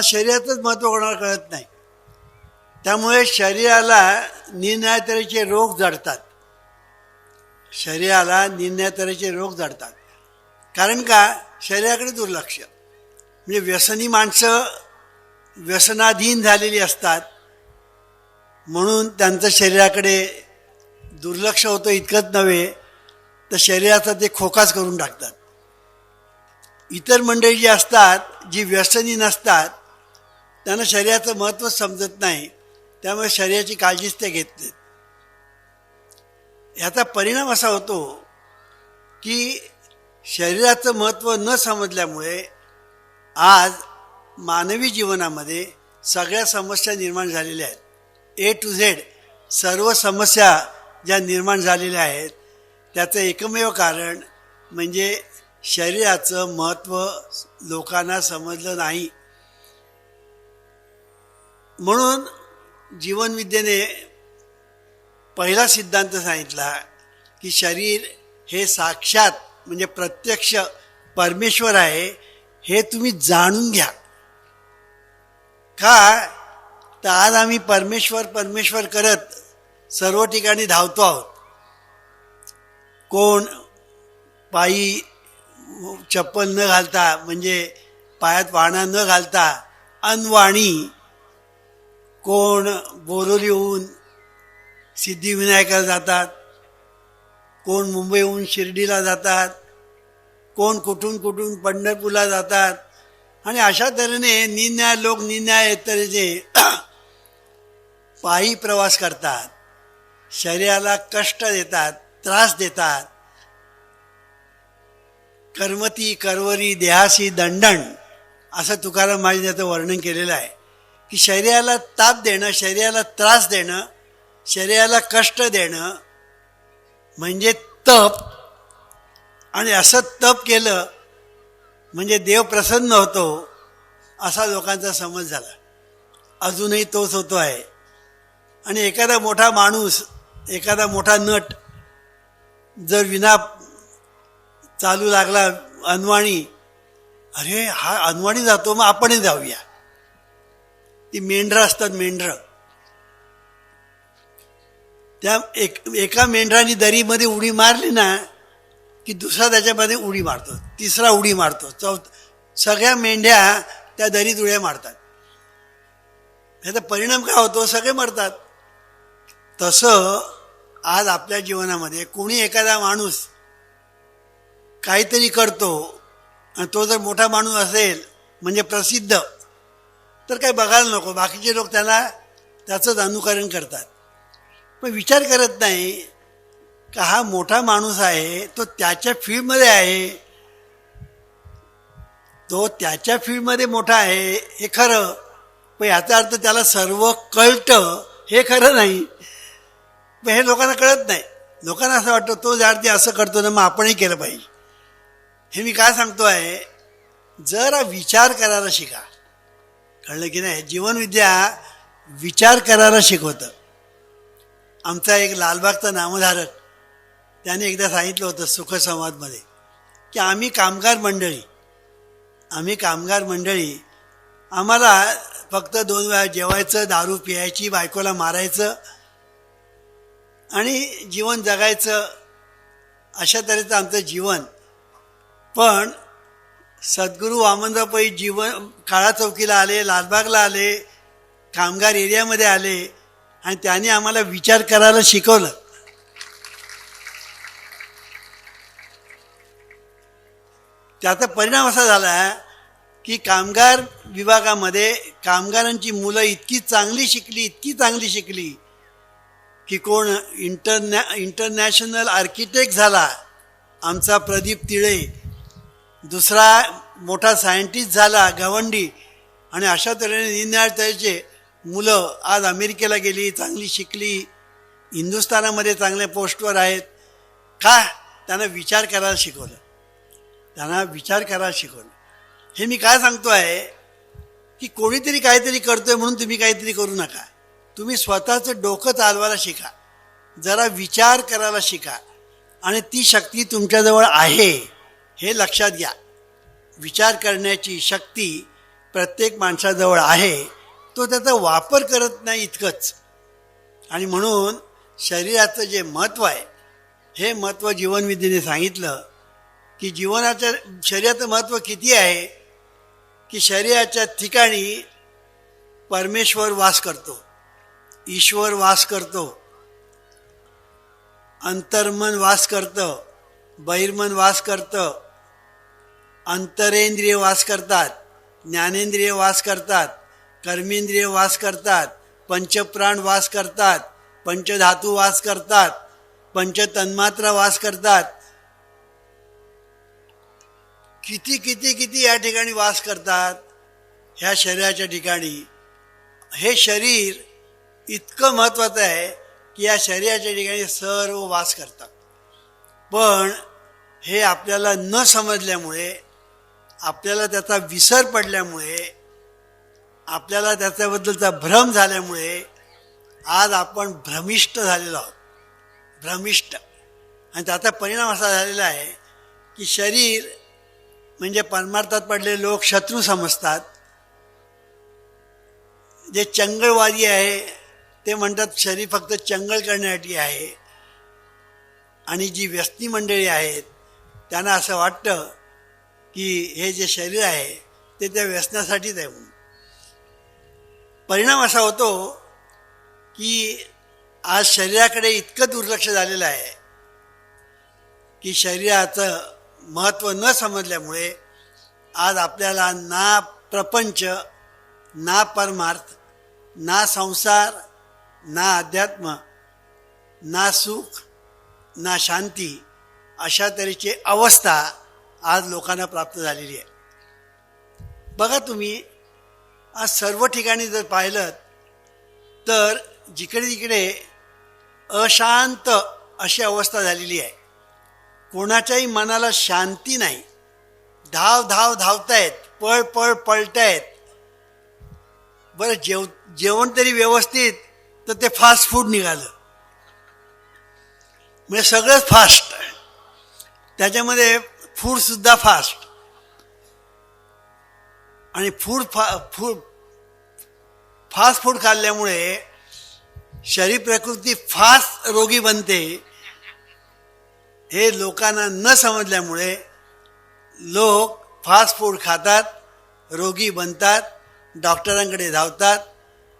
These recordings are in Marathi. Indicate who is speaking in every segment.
Speaker 1: शरीरातच महत्त्व कोणाला कळत नाही. त्यामुळे शरीराला निरनिराळ्या तऱ्हेचे रोग जडतात. शरीराला निरनिराळ्या तऱ्हेचे रोग जडतात. कारण का? शरीराकडे दुर्लक्ष. म्हणजे व्यसनी माणसं व्यसनाधीन झालेली असतात. म्हणून त्यांचं शरीराकडे दुर्लक्ष होतं इतकंच नव्हे तर शरीराचा ते खोकाच करून टाकतात. इतर मंडळी जी असतात जी व्यसनी नसतात त्यांना शरीराचं महत्त्व समजत नाही त्यामुळे शरीराची काळजीच ते घेत नाहीत. ह्याचा परिणाम असा होतो की शरीराचं महत्त्व न समजल्यामुळे आज मानवी जीवनामध्ये सगळ्या समस्या निर्माण झालेल्या आहेत. ए टू झेड सर्व समस्या ज्या निर्माण झालेल्या आहेत त्याचं एकमेव कारण म्हणजे शरीराचं महत्त्व लोकांना समजलं नाही. म्हणून जीवनविद्येने पहिला सिद्धांत सांगितला की शरीर हे साक्षात म्हणजे प्रत्यक्ष परमेश्वर आहे हे तुम्ही जाणून घ्या. का? तर आज आम्ही परमेश्वर परमेश्वर करत सर्व ठिकाणी धावतो आहोत. कोण पायी चप्पल न घालता म्हणजे पायात वाणा न घालता अनवाणी कोण बोरोली होऊन सिद्धिविनायकाला जातात कोण मुंबईहून शिर्डीला जातात कोण कुठून कुठून पंढरपूरला जातात आणि अशा तऱ्हेने निन्याय लोक निन्याय तऱ्हेचे पायी प्रवास करतात. शरीराला कष्ट देतात त्रास देतात. कर्मती करवरी देहासी दंडण असं तुकाराम महाराजांचं वर्णन केलेलं आहे. की शरीराला ताप देणं शरीराला त्रास देणं शरीराला कष्ट देणं म्हणजे तप. आणि असं तप केलं म्हणजे देव प्रसन्न होतो असा लोकांचा समज झाला. अजूनही तोच होतो आहे. आणि एखादा मोठा माणूस एखादा मोठा नट जर विना चालू लागला अनवाणी अरे हा अनवाणी जातो मग आपणही जाऊया. ती मेंढरं असतात मेंढरं. त्या एक एका मेंढराने दरीमध्ये उडी मारली ना की दुसरा त्याच्यामध्ये उडी मारतो तिसरा उडी मारतो. चौथ सगळ्या मेंढ्या त्या दरीत उड्या मारतात. ह्याचा परिणाम काय होतो? सगळे मरतात. तसं आज आपल्या जीवनामध्ये कोणी एखादा माणूस काहीतरी करतो आणि तो जर मोठा माणूस असेल म्हणजे प्रसिद्ध तर काही बघायला नको. बाकीचे लोक त्याला त्याचंच अनुकरण करतात. पण विचार करत नाही का हा मोठा माणूस आहे तो त्याच्या फील्डमध्ये आहे. तो त्याच्या फील्डमध्ये मोठा आहे हे खरं. पण याचा अर्थ त्याला सर्व कळतं हे खरं नाही. पण हे लोकांना कळत नाही. लोकांना असं वाटतं तो जर ते असं करतो ना मग आपणही केलं पाहिजे. हे मी काय सांगतो आहे जरा विचार करायला शिका. कळलं की नाही? जीवनविद्या विचार करायला शिकवतं. आमचा एक लालबागचा नामधारक त्याने एकदा सांगितलं होतं सुखसंवादमध्ये की आम्ही कामगार मंडळी आम्ही कामगार मंडळी आम्हाला फक्त दोन वेळा जेवायचं दारू पियायची बायकोला मारायचं आणि जीवन जगायचं अशा तऱ्हेचं आमचं जीवन. पण सद्गुरू वामनराव पै जीवन काळा चौकीला आले लालबागला आले कामगार एरियामध्ये आले आणि त्याने आम्हाला विचार करायला शिकवलं. त्याचा परिणाम असा झाला की कामगार विभागामध्ये कामगारांची मुलं इतकी चांगली शिकली इतकी चांगली शिकली की कोण इंटरनॅ इंटरनॅशनल आर्किटेक्ट झाला आमचा प्रदीप तिळे. दुसरा मोठा सायंटिस्ट झाला गवंडी. आणि अशा तऱ्हेने निरनिराळ्या मुलं आज अमेरिकेला गेली चांगली शिकली. हिंदुस्थानामध्ये चांगल्या पोस्टवर आहेत. का? त्यांना विचार करायला शिकवलं. त्यांना विचार करायला शिकवलं. हे मी काय सांगतो आहे की कोणीतरी काहीतरी करतोय म्हणून तुम्ही काहीतरी करू नका. तुम्ही स्वतःचं डोकं चालवायला शिका. जरा विचार करायला शिका. आणि ती शक्ती तुमच्याजवळ आहे. हे लक्षात घ्या. विचार करण्याची शक्ती प्रत्येक माणसाजवळ आहे. तो त्याचा वापर करत नाही इतकंच. आणि म्हणून शरीराचं जे महत्त्व आहे हे महत्त्व जीवनविधीने सांगितलं की जीवनाचं शरीराचं महत्त्व किती आहे? की शरीराच्या ठिकाणी परमेश्वर वास करतो. ईश्वर वास करतो. अंतर्मन वास करतं. बहिर्मन वास करतं. अंतरेंद्रिय वास करतात ज्ञानेंद्रिय वास करतात कर्मेंद्रिय वास करतात पंचप्राण वास करतात पंचधातू वास करतात पंचतन्मात्रा वास करतात. किती किती किती या ठिकाणी वास करतात? ह्या शरीराच्या ठिकाणी. हे शरीर इतकं महत्त्वाचं आहे की या शरीराच्या ठिकाणी सर्व वास करतात. पण हे आपल्याला न समजल्यामुळे आपल्याला त्याचा विसर पडल्यामुळे आपल्याला त्याच्याबद्दलचा भ्रम झाल्यामुळे आज आपण भ्रमिष्ट झालेलो आहोत. भ्रमिष्ट. आणि त्याचा परिणाम असा झालेला आहे की शरीर म्हणजे परमार्थात पडलेले लोक शत्रू समजतात. जे चंगळवादी आहे ते म्हणतात शरीर फक्त चंगळ करण्यासाठी आहे. आणि जी व्यस्ती मंडळी आहेत त्यांना असं वाटतं की हे जे शरीर आहे ते त्या व्यसनासाठीच आहे म्हणून. परिणाम असा होतो की आज शरीराकडे इतकं दुर्लक्ष झालेलं आहे की शरीराचं महत्त्व न समजल्यामुळे आज आपल्याला ना प्रपंच ना परमार्थ ना संसार ना अध्यात्म ना सुख ना शांती अशा तऱ्हेची अवस्था आज लोकांना प्राप्त झालेली आहे. बघा तुम्ही आज सर्व ठिकाणी जर पाहिलं तर जिकडे तिकडे अशांत अशी अवस्था झालेली आहे. कोणाच्याही मनाला शांती नाही. धाव धाव धावतायत पळ पळ पळतायत बरं जेव जेवण तरी व्यवस्थित तर ते फास्ट फूड निघालं. म्हणजे सगळंच फास्ट त्याच्यामध्ये फूडसुद्धा फास्ट. आणि फूड फा फूड फास्ट फूड खाल्ल्यामुळे शरीर प्रकृती फास्ट रोगी बनते हे लोकांना न समजल्यामुळे लोक फास्ट फूड खातात रोगी बनतात डॉक्टरांकडे धावतात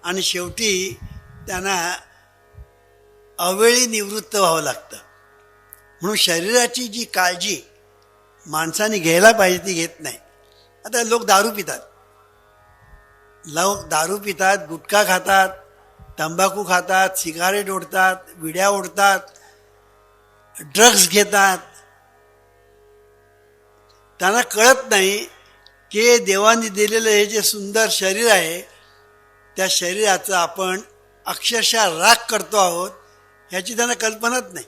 Speaker 1: आणि शेवटी त्यांना अवेळी निवृत्त व्हावं लागतं. म्हणून शरीराची जी काळजी माणसाने घ्यायला पाहिजे ती घेत नाही. आता लोक दारू पितात. लोक दारू पितात गुटखा खातात तंबाखू खातात सिगारेट ओढतात विड्या ओढतात ड्रग्ज घेतात. त्यांना कळत नाही की देवाने दिलेलं हे जे सुंदर शरीर आहे त्या शरीराचं आपण अक्षरशः राग करतो आहोत ह्याची त्यांना कल्पनाच नाही.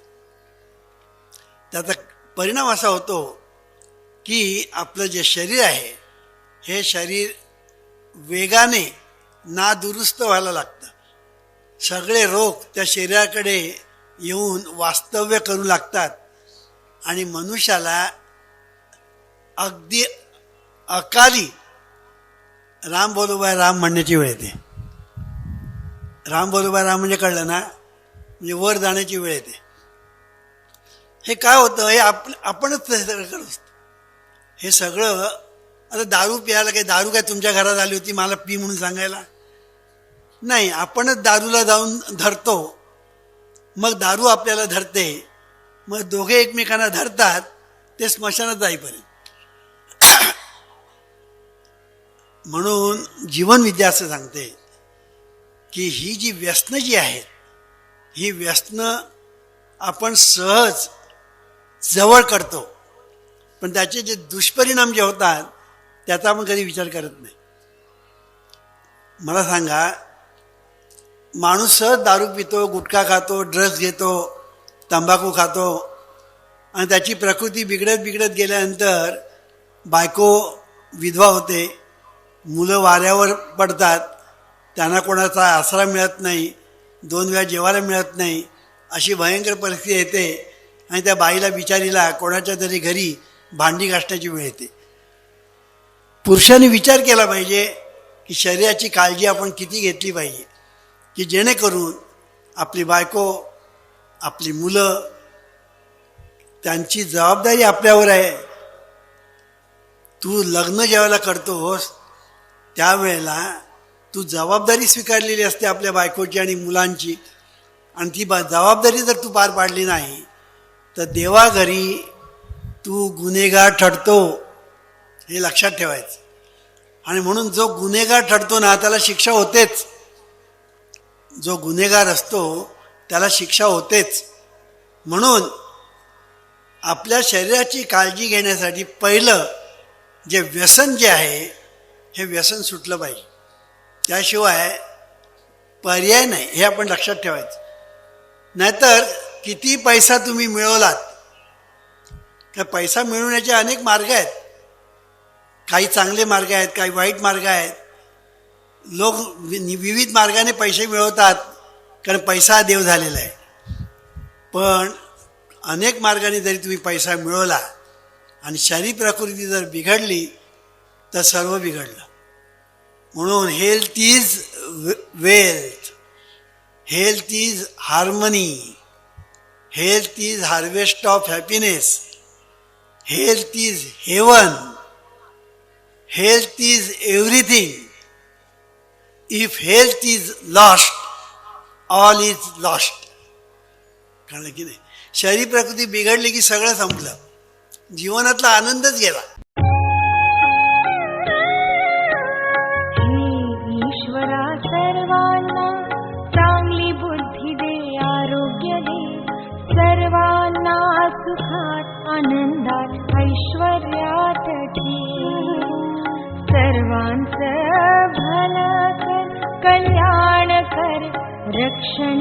Speaker 1: त्याचा परिणाम असा होतो की आपलं जे शरीर आहे हे शरीर वेगाने नादुरुस्त व्हायला लागतं. सगळे रोग त्या शरीराकडे येऊन वास्तव्य करू लागतात आणि मनुष्याला अगदी अकाली राम बोलोबाय राम म्हणण्याची वेळ येते. राम बोलोबाय राम म्हणजे कळलं ना? म्हणजे वर जाण्याची वेळ येते. हे काय होतं? हे आप आपणच करत असतो. हे सगळं आता दारू प्यायला काही दारू काय तुमच्या घरात आली होती मला पी म्हणून सांगायला? नाही आपणच दारूला जाऊन धरतो. मग दारू आपल्याला धरते. मग दोघे एकमेकांना धरतात ते स्मशानात जाईपर्यंत. म्हणून जीवनविद्या असं सांगते की ही जी व्यसनं जी आहेत ही व्यसनं आपण सहज जवळ करतो. पण त्याचे जे दुष्परिणाम जे होतात त्याचा आपण कधी विचार करत नाही. मला सांगा माणूस सहज दारू पितो गुटखा खातो ड्रग्स घेतो तंबाखू खातो आणि त्याची प्रकृती बिघडत बिघडत गेल्यानंतर बायको विधवा होते मुलं वाऱ्यावर पडतात त्यांना कोणाचा आसरा मिळत नाही दोन वेळा जेवायला मिळत नाही अशी भयंकर परिस्थिती येते आणि त्या बाईला बिचारीला कोणाच्या तरी घरी भांडी घासण्याची वेळ येते. पुरुषांनी विचार केला पाहिजे की शरीराची काळजी आपण किती घेतली पाहिजे की जेणेकरून आपली बायको आपली मुलं त्यांची जबाबदारी आपल्यावर आहे. तू लग्न ज्यावेळेला करतोस त्यावेळेला तू जबाबदारी स्वीकारलेली असते आपल्या बायकोची आणि मुलांची. आणि ती बा जबाबदारी जर तू पार पाडली नाही तर देवाघरी तू गुन्हेगार ठरतो हे लक्षात ठेवायचं. आणि म्हणून जो गुन्हेगार ठरतो ना त्याला शिक्षा होतेच. जो गुन्हेगार असतो त्याला शिक्षा होतेच. म्हणून आपल्या शरीराची काळजी घेण्यासाठी पहिलं जे व्यसन जे आहे हे व्यसन सुटलं पाहिजे. त्याशिवाय पर्याय नाही हे आपण लक्षात ठेवायचं. नाहीतर किती पैसा तुम्ही मिळवलात तर पैसा मिळवण्याचे अनेक मार्ग आहेत. काही चांगले मार्ग आहेत काही वाईट मार्ग आहेत. लोक वि- विविध मार्गाने पैसे मिळवतात कारण पैसा हा देव झालेला आहे. पण अनेक मार्गाने जरी तुम्ही पैसा मिळवला आणि शरीर प्रकृती जर बिघडली तर सर्व बिघडलं. म्हणून health is wealth health is harmony health is harvest of happiness health is heaven health is everything if health is lost all is lost कारण की नाही? शरीर प्रकृती बिघडली की सगळं संपलं. जीवनातला आनंदच गेला.
Speaker 2: कल्याण कर रक्षण